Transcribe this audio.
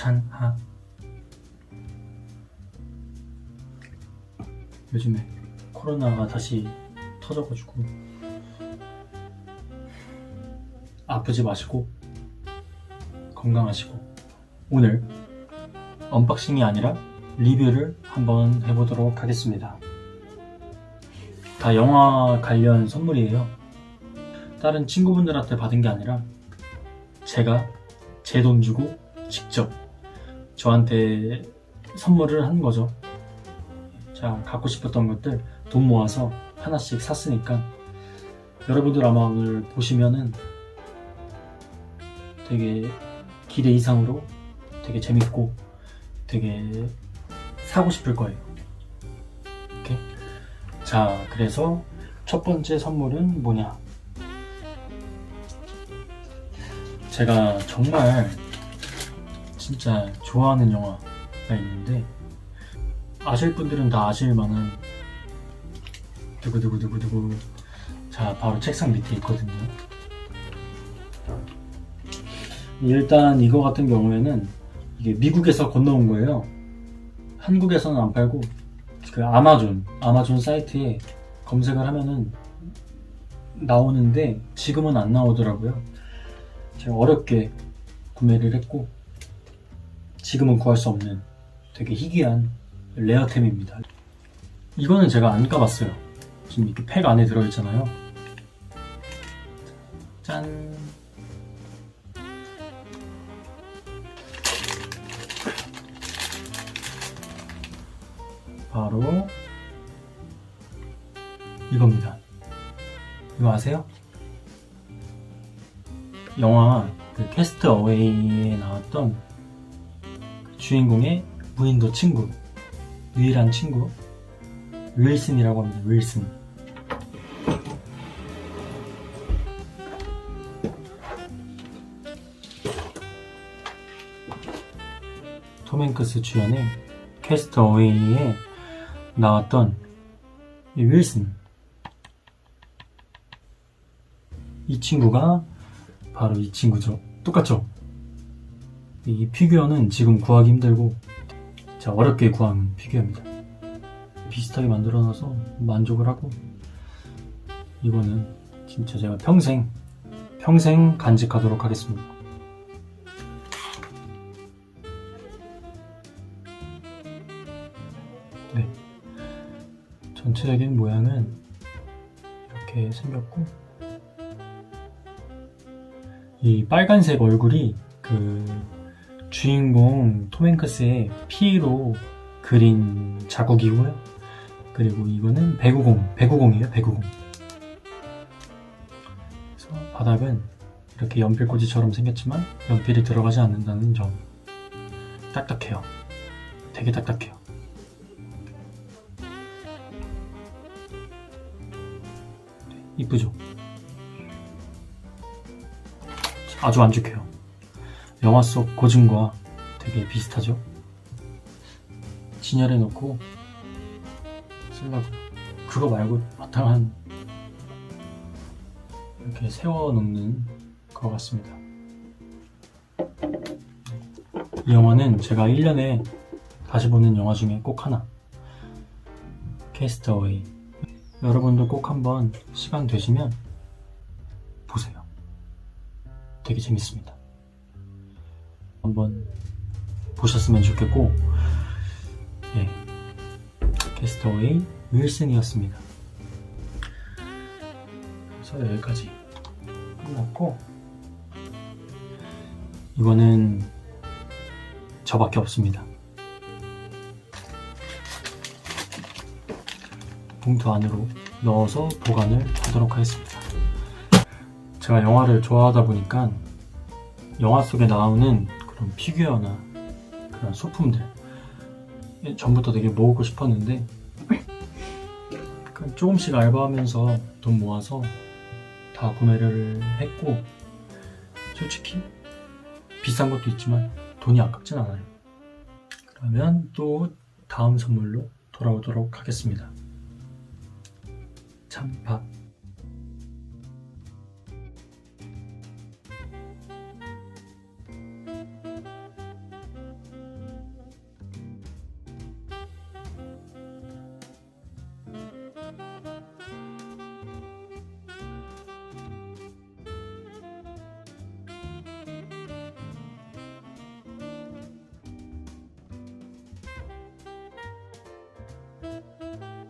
찬하 요즘에 코로나가 다시 터져가지고 아프지 마시고 건강하시고 오늘 언박싱이 아니라 리뷰를 한번 해보도록 하겠습니다. 다 영화 관련 선물이에요. 다른 친구분들한테 받은 게 아니라 제가 제 돈 주고 직접 저한테 선물을 한 거죠. 자, 갖고 싶었던 것들 돈 모아서 하나씩 샀으니까 여러분들 아마 오늘 보시면은 되게 기대 이상으로 되게 재밌고 되게 사고 싶을 거예요. 이렇게. 자, 그래서 첫 번째 선물은 뭐냐? 제가 정말 진짜 좋아하는 영화가 있는데 아실 분들은 다 아실 만한 두구두구두구두구. 자 바로 책상 밑에 있거든요. 일단 이거 같은 경우에는 이게 미국에서 건너온 거예요. 한국에서는 안 팔고 그 아마존 아마존 사이트에 검색을 하면은 나오는데 지금은 안 나오더라고요. 제가 어렵게 구매를 했고 지금은 구할 수 없는 되게 희귀한 레어템입니다. 이거는 제가 안 까봤어요. 지금 이렇게 팩 안에 들어있잖아요. 짠. 바로 이겁니다. 이거 아세요? 영화 그 캐스트 어웨이에 나왔던 그 주인공의 무인도 친구 유일한 친구 윌슨이라고 합니다. 윌슨. 톰 행크스 주연의 캐스트 어웨이에 나왔던 이 윌슨. 이 친구가 바로 이 친구죠. 똑같죠? 이 피규어는 지금 구하기 힘들고 진짜 어렵게 구한 피규어입니다. 비슷하게 만들어 놔서 만족을 하고 이거는 진짜 제가 평생 평생 간직하도록 하겠습니다. 네. 전체적인 모양은 이렇게 생겼고 이 빨간색 얼굴이 그 주인공 톰 행크스의 피로 그린 자국이고요. 그리고 이거는 배구공, 배구공이에요, 배구공. 그래서 바닥은 이렇게 연필꽂이처럼 생겼지만 연필이 들어가지 않는다는 점. 딱딱해요. 되게 딱딱해요. 네, 이쁘죠? 아주 안죽해요. 영화 속 고증과 되게 비슷하죠? 진열해 놓고 쓰려고요. 그거 말고 바탕한 이렇게 세워 놓는 것 같습니다. 이 영화는 제가 1년에 다시 보는 영화 중에 꼭 하나. 캐스터웨이. 여러분도 꼭 한번 시간 되시면 보세요. 되게 재밌습니다. 한번 보셨으면 좋겠고, 예. 캐스터웨이 윌슨이었습니다. 그래서 여기까지 끝났고, 이거는 저밖에 없습니다. 봉투 안으로 넣어서 보관을 하도록 하겠습니다. 제가 영화를 좋아하다 보니까 영화 속에 나오는 그런 피규어나 그런 소품들 전부터 되게 모으고 싶었는데 그냥 조금씩 알바하면서 돈 모아서 다 구매를 했고 솔직히 비싼 것도 있지만 돈이 아깝진 않아요. 그러면 또 다음 선물로 돌아오도록 하겠습니다. 참밥